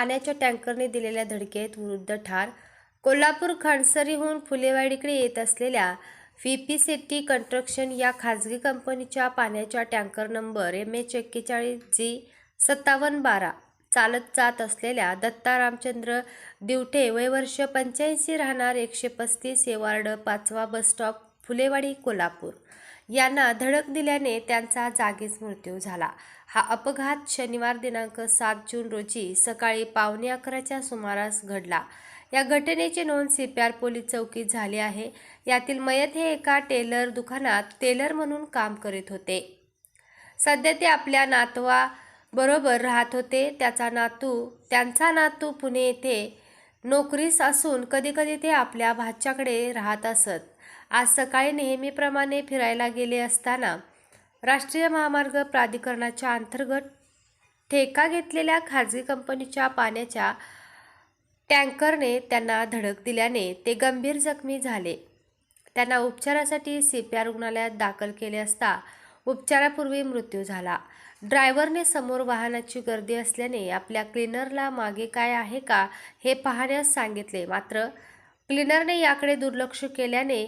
पाण्याच्या टँकरने दिलेल्या धडकेत वृद्ध ठार. कोल्हापूर खणसरीहून फुलेवाडीकडे येत असलेल्या व्ही पी सिटी कन्स्ट्रक्शन या खाजगी कंपनीच्या पाण्याच्या टँकर नंबर एम एच एक्केचाळीस जी सत्तावन्न बारा चालत जात असलेल्या दत्ता रामचंद्र दिवटे वयवर्ष पंच्याऐंशी राहणार एकशे पस्तीस हे वार्ड पाचवा बसस्टॉप फुलेवाडी कोल्हापूर. यांना धडक दिल्याने त्यांचा जागीच मृत्यू झाला. हा अपघात शनिवार दिनांक सात जून रोजी सकाळी पावणे अकराच्या सुमारास घडला. या घटनेची नोंद सी पी आर पोलीस चौकीत झाली आहे. यातील मयत हे एका टेलर दुकानात टेलर म्हणून काम करीत होते. सध्या ते आपल्या नातवा बरोबर राहत होते. त्याचा नातू त्यांचा नातू पुणे येथे नोकरीस असून कधीकधी ते आपल्या भाच्याकडे राहत असत. आज सकाळी नेहमीप्रमाणे फिरायला गेले असताना राष्ट्रीय महामार्ग प्राधिकरणाच्या अंतर्गत ठेका घेतलेल्या खाजगी कंपनीच्या पाण्याच्या टँकरने त्यांना धडक दिल्याने ते गंभीर जखमी झाले. त्यांना उपचारासाठी सी पी आर रुग्णालयात दाखल केले असता उपचारापूर्वी मृत्यू झाला. ड्रायव्हरने समोर वाहनाची गर्दी असल्याने आपल्या क्लिनरला मागे काय आहे का हे पाहण्यास सांगितले. मात्र क्लिनरने याकडे दुर्लक्ष केल्याने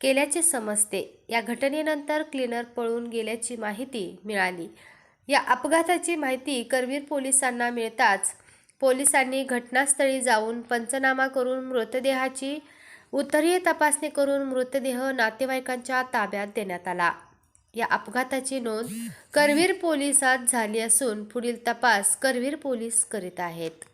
केल्याचे समजते. या घटनेनंतर क्लिनर पळून गेल्याची माहिती मिळाली. या अपघाताची माहिती करवीर पोलिसांना मिळताच पोलिसांनी घटनास्थळी जाऊन पंचनामा करून मृतदेहाची उत्तरीय तपासणी करून मृतदेह नातेवाईकांच्या ताब्यात देण्यात आला. या अपघाताची नोंद करवीर पोलिसात झाली असून पुढील तपास करवीर पोलीस करीत आहेत.